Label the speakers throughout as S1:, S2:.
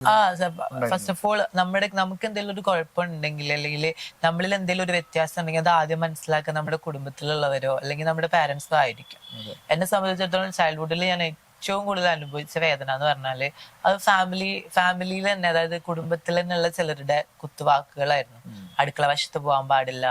S1: ആ first of all നമ്മുടെ നമുക്ക് എന്തെങ്കിലും ഒരു കുഴപ്പമുണ്ടെങ്കിൽ അല്ലെങ്കിൽ നമ്മളിൽ എന്തെങ്കിലും ഒരു വ്യത്യാസം ഉണ്ടെങ്കിൽ അത് ആദ്യം മനസ്സിലാക്കുക നമ്മുടെ കുടുംബത്തിലുള്ളവരോ അല്ലെങ്കിൽ നമ്മുടെ പാരന്റ്സോ ആയിരിക്കും. എന്നെ സംബന്ധിച്ചിടത്തോളം ചൈൽഡ്ഹുഡിൽ ഞാൻ ഏറ്റവും കൂടുതൽ അനുഭവിച്ച വേദന എന്ന് പറഞ്ഞാൽ അത് ഫാമിലി ഫാമിലിയിൽ തന്നെ അതായത് കുടുംബത്തിൽ തന്നെയുള്ള ചിലരുടെ കുത്തുവാക്കുകളായിരുന്നു. അടുക്കള വശത്ത് പോകാൻ പാടില്ല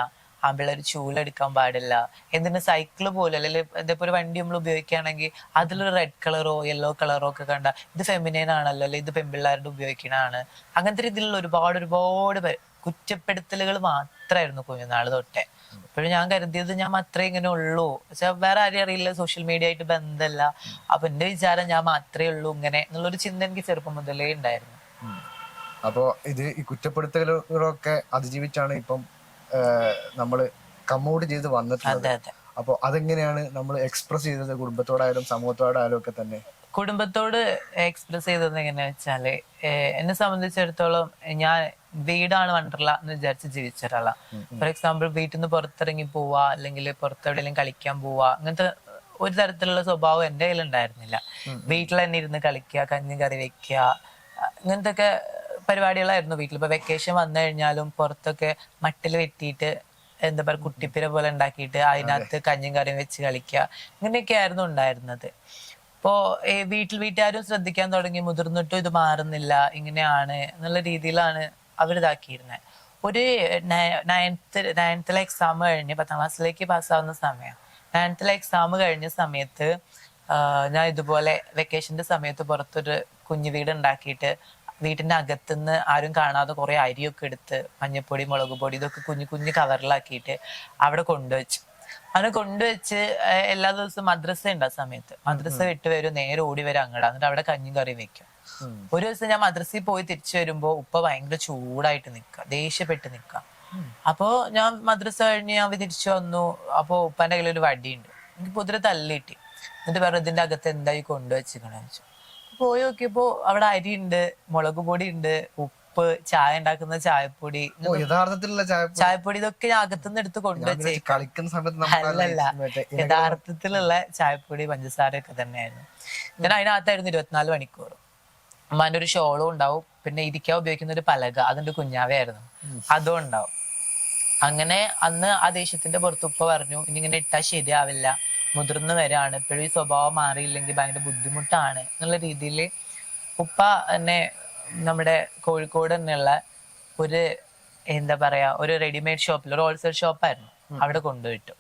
S1: ആമ്പിള്ളേർ ചൂലെടുക്കാൻ പാടില്ല. എന്തിന് സൈക്കിൾ പോലെ അല്ലെങ്കിൽ ഇതേപോലെ ഒരു വണ്ടി നമ്മൾ ഉപയോഗിക്കുകയാണെങ്കിൽ അതിലൊരു റെഡ് കളറോ യെല്ലോ കളറോ ഒക്കെ കണ്ട ഇത് ഫെമിനൈൻ ആണല്ലോ അല്ലെങ്കിൽ ഇത് പെൺപിള്ളേരുടെ ഉപയോഗിക്കണതാണ്. അങ്ങനത്തെ രീതിയിലുള്ള ഒരുപാട് ഒരുപാട് കുറ്റപ്പെടുത്തലുകൾ മാത്രമായിരുന്നു കുഞ്ഞുനാൾ തൊട്ടേ. അപ്പോഴും ഞാൻ കരുതിയത് ഞാൻ മാത്രമേ ഇങ്ങനെ ഉള്ളൂ. വേറെ ആരെയും അറിയില്ല സോഷ്യൽ മീഡിയ ആയിട്ട് ബന്ധമല്ല അപ്പൊ എന്റെ വിചാരം ഞാൻ മാത്രമേ ഉള്ളൂ ഇങ്ങനെ എന്നുള്ളൊരു ചിന്ത എനിക്ക് ചെറുപ്പം മുതലേ ഉണ്ടായിരുന്നു.
S2: അപ്പോ ഇത് ഈ കുറ്റപ്പെടുത്തലുകളൊക്കെ അതിജീവിച്ചാണ് ഇപ്പം നമ്മൾ കമ്മോഡ് ചെയ്ത് വന്നിട്ടുണ്ട്
S1: അതെ അതെ.
S2: അപ്പൊ അതെങ്ങനെയാണ് നമ്മൾ എക്സ്പ്രസ് ചെയ്തത് കുടുംബത്തോടായാലും സമൂഹത്തോടായാലും ഒക്കെ തന്നെ?
S1: കുടുംബത്തോട് എക്സ്പ്രസ് ചെയ്തത് എങ്ങനെയാ വെച്ചാൽ എന്നെ സംബന്ധിച്ചിടത്തോളം ഞാൻ വീടാണ് വണ്ടർല എന്ന് വിചാരിച്ച് ജീവിച്ച ഒരാളാണ് ഫോർ എക്സാമ്പിൾ വീട്ടിൽ നിന്ന് പുറത്തിറങ്ങി പോവാ അല്ലെങ്കിൽ പുറത്തെവിടെയെങ്കിലും കളിക്കാൻ പോവാ അങ്ങനത്തെ ഒരു തരത്തിലുള്ള സ്വഭാവം എന്റെ കയ്യിൽ ഉണ്ടായിരുന്നില്ല വീട്ടിൽ തന്നെ ഇരുന്ന് കളിക്കുക കഞ്ഞി കറി വെക്കുക ഇങ്ങനത്തെ ഒക്കെ പരിപാടികളായിരുന്നു വീട്ടിൽ ഇപ്പൊ വെക്കേഷൻ വന്നു കഴിഞ്ഞാലും പുറത്തൊക്കെ മട്ടിൽ വെട്ടിയിട്ട് എന്താ പറയുക കുട്ടിപ്പിര പോലെ ഉണ്ടാക്കിയിട്ട് അതിനകത്ത് കഞ്ഞും കറിയും വെച്ച് കളിക്കുക ഇങ്ങനെയൊക്കെ ആയിരുന്നു ഉണ്ടായിരുന്നത്. ഇപ്പോ വീട്ടിൽ വീട്ടുകാരും ശ്രദ്ധിക്കാൻ തുടങ്ങി. മുതിർന്നിട്ടും ഇത് മാറുന്നില്ല. ഇങ്ങനെയാണ് എന്നുള്ള രീതിയിലാണ് അവരിതാക്കിയിരുന്നത് ഒരു നയൻത്ത് നയൻത്തിലെ എക്സാം കഴിഞ്ഞ് പത്താം ക്ലാസ്സിലേക്ക് പാസ്സാവുന്ന സമയം. നയൻത്തിലെ എക്സാം കഴിഞ്ഞ സമയത്ത് ഞാൻ ഇതുപോലെ വെക്കേഷന്റെ സമയത്ത് പുറത്തൊരു കുഞ്ഞു വീട് ഉണ്ടാക്കിയിട്ട് വീട്ടിന്റെ അകത്തുനിന്ന് ആരും കാണാതെ കുറെ അരിയൊക്കെ എടുത്ത് മഞ്ഞപ്പൊടി മുളക് പൊടി ഇതൊക്കെ കുഞ്ഞു കുഞ്ഞു കവറിലാക്കിയിട്ട് അവിടെ കൊണ്ടുവച്ചു. അങ്ങനെ കൊണ്ടുവച്ച് എല്ലാ ദിവസവും മദ്രസ ഉണ്ട് ആ സമയത്ത്. മദ്രസ വിട്ട് വരും നേരെ ഓടി വരും അങ്ങടാ. എന്നിട്ട് അവിടെ കഞ്ഞും കറി വെക്കും. ഒരു ദിവസം ഞാൻ മദ്രസയിൽ പോയി തിരിച്ചു വരുമ്പോ ഉപ്പ ഭയങ്കര ചൂടായിട്ട് നിക്ക ദേഷ്യപ്പെട്ട് നിക്ക. അപ്പോ ഞാൻ മദ്രസ കഴിഞ്ഞ് ഞാൻ തിരിച്ചു വന്നു. അപ്പോ ഉപ്പാന്റെ കയ്യിൽ ഒരു വടിയുണ്ട്. എനിക്ക് പൊതുവെ തല്ലിട്ടി എന്നിട്ട് പറഞ്ഞു ഇതിന്റെ അകത്ത് എന്തായി കൊണ്ടുവച്ചു വെച്ചു പോയി നോക്കിയപ്പോ അവിടെ അരി ഉണ്ട് മുളക് പൊടി ഉണ്ട് ഉപ്പ് ചായ ഉണ്ടാക്കുന്ന ചായപ്പൊടി.
S2: ഓ യഥാർത്ഥത്തിലുള്ള ചായ
S1: ചായപ്പൊടി ഇതൊക്കെ ഞാൻ അകത്തുനിന്ന് എടുത്ത് കൊണ്ടുവച്ചേ.
S2: കളിക്കുന്ന സമയത്ത്
S1: അല്ലല്ല. യഥാർത്ഥത്തിലുള്ള ചായപ്പൊടി പഞ്ചസാര ഒക്കെ തന്നെയായിരുന്നു. ഞാൻ അതിനകത്തായിരുന്നു ഇരുപത്തിനാല് മണിക്കൂർ. അമ്മാന്റെ ഒരു ഷോളും ഉണ്ടാവും. പിന്നെ ഇരിക്കാൻ ഉപയോഗിക്കുന്ന ഒരു പലക അതിന്റെ കുഞ്ഞാവയായിരുന്നു. അതും ഉണ്ടാവും. അങ്ങനെ അന്ന് ആ ദേഷ്യത്തിന്റെ പുറത്ത് ഉപ്പ പറഞ്ഞു ഇനി ഇങ്ങനെ ഇട്ടാൽ ശരിയാവില്ല. മുതിർന്നു വരാണ്. ഇപ്പോഴും ഈ സ്വഭാവം മാറിയില്ലെങ്കിൽ ഭയങ്കര ബുദ്ധിമുട്ടാണ്. എന്നുള്ള രീതിയിൽ ഉപ്പ എന്നെ നമ്മുടെ കോഴിക്കോട് തന്നെയുള്ള ഒരു എന്താ പറയാ ഒരു റെഡിമെയ്ഡ് ഷോപ്പിൽ ഒരു ഹോൾസെയിൽ ഷോപ്പായിരുന്നു അവിടെ കൊണ്ടുപോയിട്ടു.